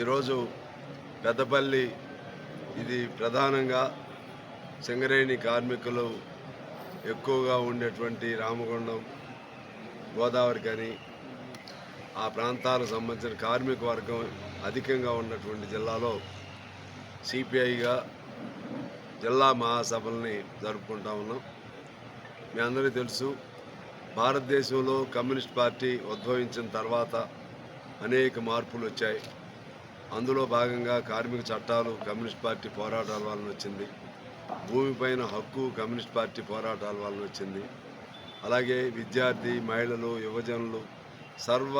ఈరోజు పెద్దపల్లి ఇది ప్రధానంగా సింగరేణి కార్మికులు ఎక్కువగా ఉండేటువంటి రామగుండం గోదావరి కానీ ఆ ప్రాంతాలకు సంబంధించిన కార్మిక వర్గం అధికంగా ఉన్నటువంటి జిల్లాలో సిపిఐగా జిల్లా మహాసభల్ని జరుపుకుంటా ఉన్నాం. మీ అందరికీ తెలుసు భారతదేశంలో కమ్యూనిస్ట్ పార్టీ ఉద్భవించిన తర్వాత అనేక మార్పులు వచ్చాయి. అందులో భాగంగా కార్మిక చట్టాలు కమ్యూనిస్ట్ పార్టీ పోరాటాల వలన వచ్చింది. భూమిపైన హక్కు కమ్యూనిస్ట్ పార్టీ పోరాటాల వలన వచ్చింది. అలాగే విద్యార్థి మహిళలు యువజనులు సర్వ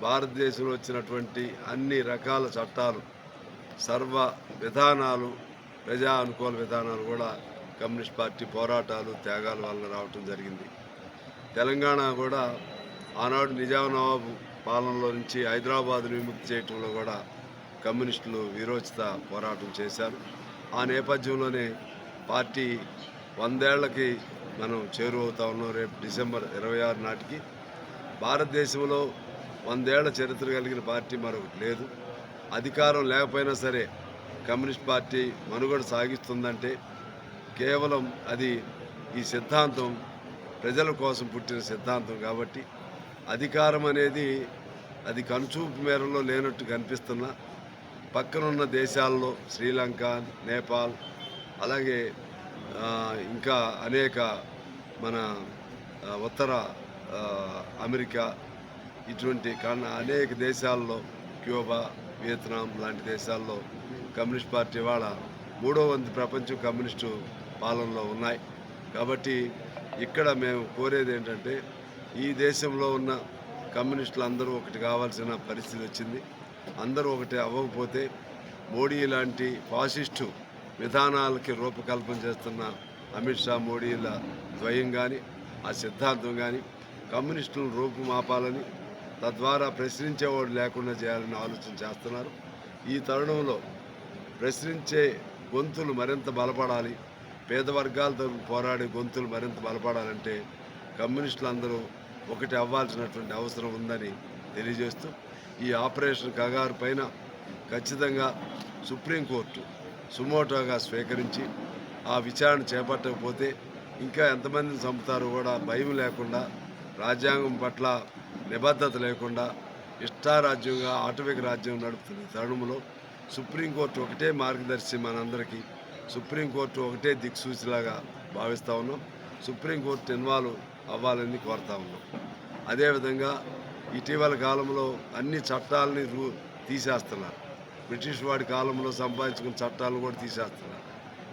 భారతదేశంలో వచ్చినటువంటి అన్ని రకాల చట్టాలు సర్వ విధానాలు ప్రజా అనుకూల విధానాలు కూడా కమ్యూనిస్ట్ పార్టీ పోరాటాలు త్యాగాల వలన రావటం జరిగింది. తెలంగాణ కూడా ఆనాడు నిజాం నవాబు పాలనలో నుంచి హైదరాబాద్ను విముక్తి చేయటంలో కూడా కమ్యూనిస్టులు వీరోచిత పోరాటం చేశారు. ఆ నేపథ్యంలోనే పార్టీ వందేళ్ళకి మనం చేరువవుతా ఉన్నాం. రేపు డిసెంబర్ ఇరవై ఆరు నాటికి భారతదేశంలో వందేళ్ళ చరిత్ర కలిగిన పార్టీ మరొకటి లేదు. అధికారం లేకపోయినా సరే కమ్యూనిస్ట్ పార్టీ మనుగడ సాగిస్తుందంటే కేవలం అది ఈ సిద్ధాంతం ప్రజల కోసం పుట్టిన సిద్ధాంతం కాబట్టి అధికారం అనేది అది కనుచూపు మేరలో లేనట్టు కనిపిస్తున్నా పక్కనున్న దేశాల్లో శ్రీలంక నేపాల్ అలాగే ఇంకా అనేక మన ఉత్తర అమెరికా ఇటువంటి కారణ అనేక దేశాల్లో క్యూబా వియత్నాం లాంటి దేశాల్లో కమ్యూనిస్ట్ పార్టీ వాళ్ళ మూడో వంతు ప్రపంచం కమ్యూనిస్టు పాలనలో ఉన్నాయి. కాబట్టి ఇక్కడ మేము కోరేది ఏంటంటే ఈ దేశంలో ఉన్న కమ్యూనిస్టులు అందరూ ఒకటి కావాల్సిన పరిస్థితి వచ్చింది. అందరూ ఒకటి అవ్వకపోతే మోడీ లాంటి ఫాసిస్టు విధానాలకి రూపకల్పన చేస్తున్న అమిత్ షా మోడీల ద్వయం కానీ ఆ సిద్ధాంతం కానీ కమ్యూనిస్టులను రూపుమాపాలని తద్వారా ప్రశ్నించేవాడు లేకుండా చేయాలని ఆలోచన చేస్తున్నారు. ఈ తరుణంలో ప్రశ్నించే గొంతులు మరింత బలపడాలి. పేద వర్గాలతో పోరాడే గొంతులు మరింత బలపడాలంటే కమ్యూనిస్టులు అందరూ ఒకటి అవ్వాల్సినటువంటి అవసరం ఉందని తెలియజేస్తూ ఈ ఆపరేషన్ కగారు పైన ఖచ్చితంగా సుప్రీంకోర్టు సుమోటోగా స్వీకరించి ఆ విచారణ చేపట్టకపోతే ఇంకా ఎంతమందిని చంపుతారో కూడా భయం లేకుండా రాజ్యాంగం పట్ల నిబద్ధత లేకుండా ఇష్టారాజ్యంగా ఆటవిక రాజ్యం నడుపుతున్న తరుణంలో సుప్రీంకోర్టు ఒకటే మార్గదర్శి మనందరికీ. సుప్రీంకోర్టు ఒకటే దిక్సూచిలాగా భావిస్తూ ఉన్నాం. సుప్రీంకోర్టు ఇన్వాల్వ్ అవ్వాలని కోరుతా ఉన్నాం. అదేవిధంగా ఇటీవల కాలంలో అన్ని చట్టాలని రూ తీసేస్తున్నారు. బ్రిటిష్ వాడి కాలంలో సంపాదించుకున్న చట్టాలను కూడా తీసేస్తున్నారు.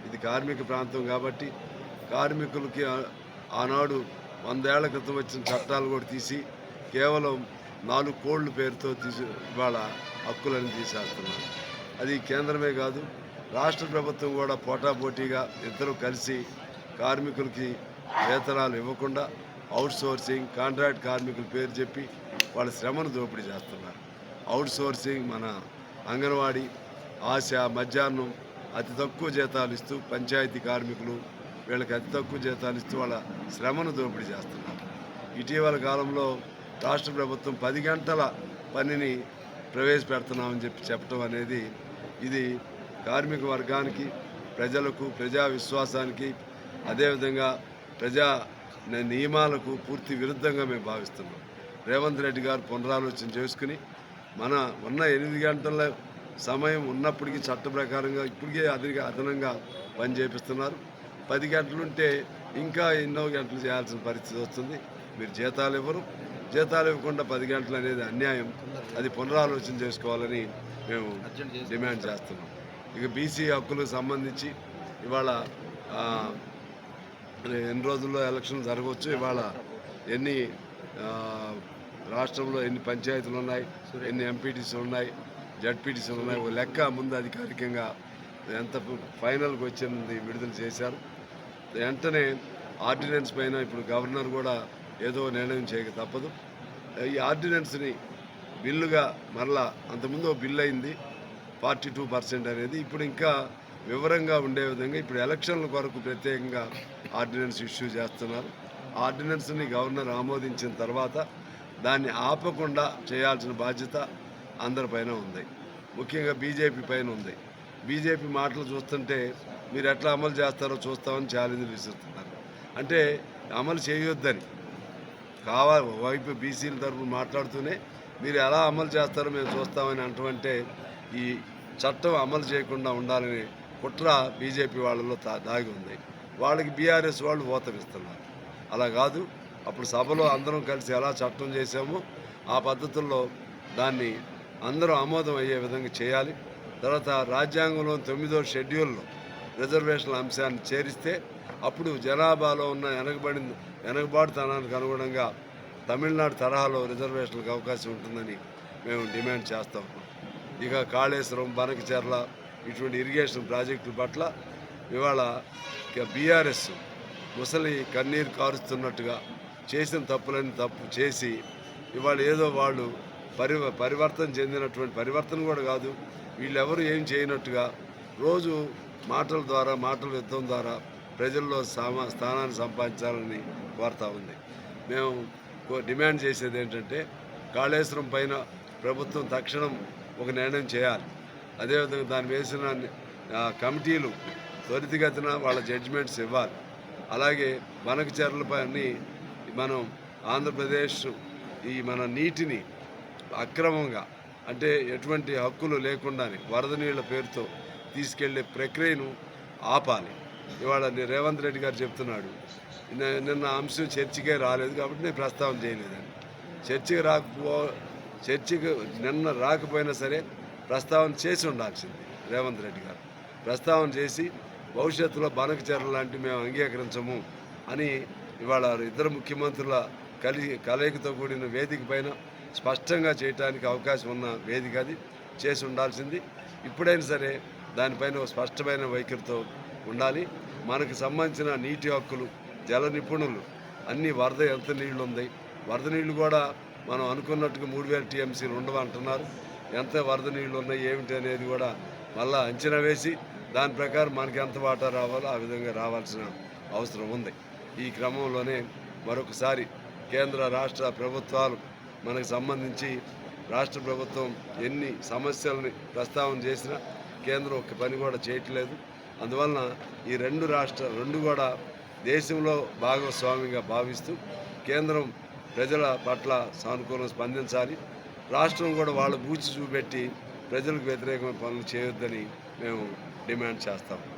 ఇది కార్మిక ప్రాంతం కాబట్టి కార్మికులకి ఆనాడు వందేళ్ళ క్రితం వచ్చిన చట్టాలు కూడా తీసి కేవలం నాలుగు కోళ్ళ పేరుతో తీసి ఇవాళ హక్కులను తీసేస్తున్నారు. అది కేంద్రమే కాదు రాష్ట్ర ప్రభుత్వం కూడా పోటాపోటీగా ఇద్దరు కలిసి కార్మికులకి వేతనాలు ఇవ్వకుండా అవుట్సోర్సింగ్ కాంట్రాక్ట్ కార్మికుల పేరు చెప్పి వాళ్ళ శ్రమను దోపిడీ చేస్తున్నారు. అవుట్సోర్సింగ్ మన అంగన్వాడీ ఆశ మధ్యాహ్నం అతి తక్కువ జీతాలు ఇస్తూ పంచాయతీ కార్మికులు వీళ్ళకి అతి తక్కువ జీతాలు ఇస్తూ వాళ్ళ శ్రమను దోపిడీ చేస్తున్నారు. ఇటీవల కాలంలో రాష్ట్ర ప్రభుత్వం పది గంటల పనిని ప్రవేశపెడుతున్నామని చెప్పి చెప్పడం అనేది ఇది కార్మిక వర్గానికి ప్రజలకు ప్రజా విశ్వాసానికి అదేవిధంగా ప్రజా నియమాలకు పూర్తి విరుద్ధంగా మేము భావిస్తున్నాం. రేవంత్ రెడ్డి గారు పునరాలోచన చేసుకుని మన ఉన్న ఎనిమిది గంటల సమయం ఉన్నప్పటికీ చట్ట ప్రకారంగా ఇప్పటికే అదిగా అదనంగా పని చేపిస్తున్నారు. పది గంటలుంటే ఇంకా ఎన్నో గంటలు చేయాల్సిన పరిస్థితి వస్తుంది. మీరు జీతాలు ఇవ్వరు. జీతాలు ఇవ్వకుండా పది గంటలు అనేది అన్యాయం. అది పునరాలోచన చేసుకోవాలని మేము డిమాండ్ చేస్తున్నాం. ఇక బీసీ హక్కులకు సంబంధించి ఇవాళ ఎన్ని రోజుల్లో ఎలక్షన్ జరగవచ్చు? ఇవాళ ఎన్ని రాష్ట్రంలో ఎన్ని పంచాయతీలు ఉన్నాయి? ఎన్ని ఎంపీటీసీలు ఉన్నాయి? జడ్పీటీసీలు ఉన్నాయి? ఓ లెక్క ముందు అధికారికంగా ఎంత ఫైనల్కి వచ్చింది విడుదల చేశారు. వెంటనే ఆర్డినెన్స్ పైన ఇప్పుడు గవర్నర్ కూడా ఏదో నిర్ణయం చేయక తప్పదు. ఈ ఆర్డినెన్స్ని బిల్లుగా మరలా అంతకుముందు బిల్ అయింది. ఫార్టీ టూ పర్సెంట్ అనేది. ఇప్పుడు ఇంకా వివరంగా ఉండే విధంగా ఇప్పుడు ఎలక్షన్ల కొరకు ప్రత్యేకంగా ఆర్డినెన్స్ ఇష్యూ చేస్తున్నారు. ఆర్డినెన్స్ని గవర్నర్ ఆమోదించిన తర్వాత దాన్ని ఆపకుండా చేయాల్సిన బాధ్యత అందరిపైన ఉంది. ముఖ్యంగా బీజేపీ పైన ఉంది. బీజేపీ మాటలు చూస్తుంటే మీరు ఎట్లా అమలు చేస్తారో చూస్తామని ఛాలెంజ్ విసురుతున్నారు. అంటే అమలు చేయొద్దని కావాలి వైపు బీసీల తరఫున మాట్లాడుతూనే మీరు ఎలా అమలు చేస్తారో మేము చూస్తామని అంటుంటే ఈ చట్టం అమలు చేయకుండా ఉండాలని కుట్ర బీజేపీ వాళ్ళలో తా- దాగి ఉంది. వాళ్ళకి బీఆర్ఎస్ వాళ్ళు ఓతమిస్తున్నారు అలా కాదు అప్పుడు సభలో అందరం కలిసి ఎలా చట్టం చేసామో ఆ పద్ధతుల్లో దాన్ని అందరూ ఆమోదం అయ్యే విధంగా చేయాలి. తర్వాత రాజ్యాంగంలో తొమ్మిదో షెడ్యూల్లో రిజర్వేషన్ల అంశాన్ని చేరిస్తే అప్పుడు జనాభాలో ఉన్న వెనకబడి వెనకబాటుతనానికి అనుగుణంగా తమిళనాడు తరహాలో రిజర్వేషన్లకు అవకాశం ఉంటుందని మేము డిమాండ్ చేస్తాం ఇక కాళేశ్వరం బనకచెర్ల ఇటువంటి ఇరిగేషన్ ప్రాజెక్టుల పట్ల ఇవాళ బీఆర్ఎస్ ముసలి కన్నీరు కారుస్తున్నట్టుగా చేసిన తప్పులని తప్పు చేసి ఇవాళ ఏదో వాళ్ళు పరి పరివర్తన చెందినటువంటి పరివర్తన కూడా కాదు. వీళ్ళెవరు ఏం చేయనట్టుగా రోజు మాటల ద్వారా మాటల యుద్ధం ద్వారా ప్రజల్లో సామా స్థానాన్ని సంపాదించాలని కోరుతా ఉంది. మేము డిమాండ్ చేసేది ఏంటంటే కాళేశ్వరం పైన ప్రభుత్వం తక్షణం ఒక నిర్ణయం చేయాలి. అదేవిధంగా దాన్ని వేసిన కమిటీలు త్వరితగతిన వాళ్ళ జడ్జిమెంట్స్ ఇవ్వాలి. అలాగే వనకచర్లపైని మనం ఆంధ్రప్రదేశ్ ఈ మన నీటిని అక్రమంగా అంటే ఎటువంటి హక్కులు లేకుండానే వరద నీళ్ళ పేరుతో తీసుకెళ్ళే ప్రక్రియను ఆపాలి. ఇవాళ రేవంత్ రెడ్డి గారు చెప్తున్నాడు నిన్న- నిన్న అంశం చర్చకే రాలేదు కాబట్టి నేను ప్రస్తావన చేయలేదని. చర్చకి రాకపో చర్చకి నిన్న రాకపోయినా సరే ప్రస్తావన చేసి ఉండాల్సింది. రేవంత్ రెడ్డి గారు. ప్రస్తావన చేసి భవిష్యత్తులో బాణకచరియలు లాంటివి మేము అంగీకరించము అని ఇవాళ ఇద్దరు ముఖ్యమంత్రుల కలి కలయికతో కూడిన వేదిక పైన స్పష్టంగా చేయడానికి అవకాశం ఉన్న వేదిక అది. చేసి ఉండాల్సింది. ఇప్పుడైనా సరే దానిపైన స్పష్టమైన వైఖరితో ఉండాలి. మనకు సంబంధించిన నీటి హక్కులు జల నిపుణులు అన్ని వరద ఎంత నీళ్ళు ఉంది వరద నీళ్ళు కూడా మనం అనుకున్నట్టుగా మూడు వేల టీఎంసీలు ఉండవంటున్నారు. ఎంత వరద నీళ్ళు ఉన్నాయి ఏమిటి అనేది కూడా మళ్ళా అంచనా వేసి దాని ప్రకారం మనకి ఎంత వాటా రావాలో ఆ విధంగా రావాల్సిన అవసరం ఉంది. ఈ క్రమంలోనే మరొకసారి కేంద్ర రాష్ట్ర ప్రభుత్వాలు మనకు సంబంధించి రాష్ట్ర ప్రభుత్వం ఎన్ని సమస్యలని ప్రస్తావన చేసినా కేంద్రం ఒక్క పని కూడా చేయట్లేదు. అందువలన ఈ రెండు రాష్ట్ర రెండు కూడా దేశంలో భాగస్వామిగా భావిస్తూ కేంద్రం ప్రజల పట్ల సానుకూలం స్పందించాలి. రాష్ట్రం కూడా వాళ్ళు బూచి చూపెట్టి ప్రజలకు వ్యతిరేకమైన పనులు చేయొద్దని మేము డిమాండ్ చేస్తాము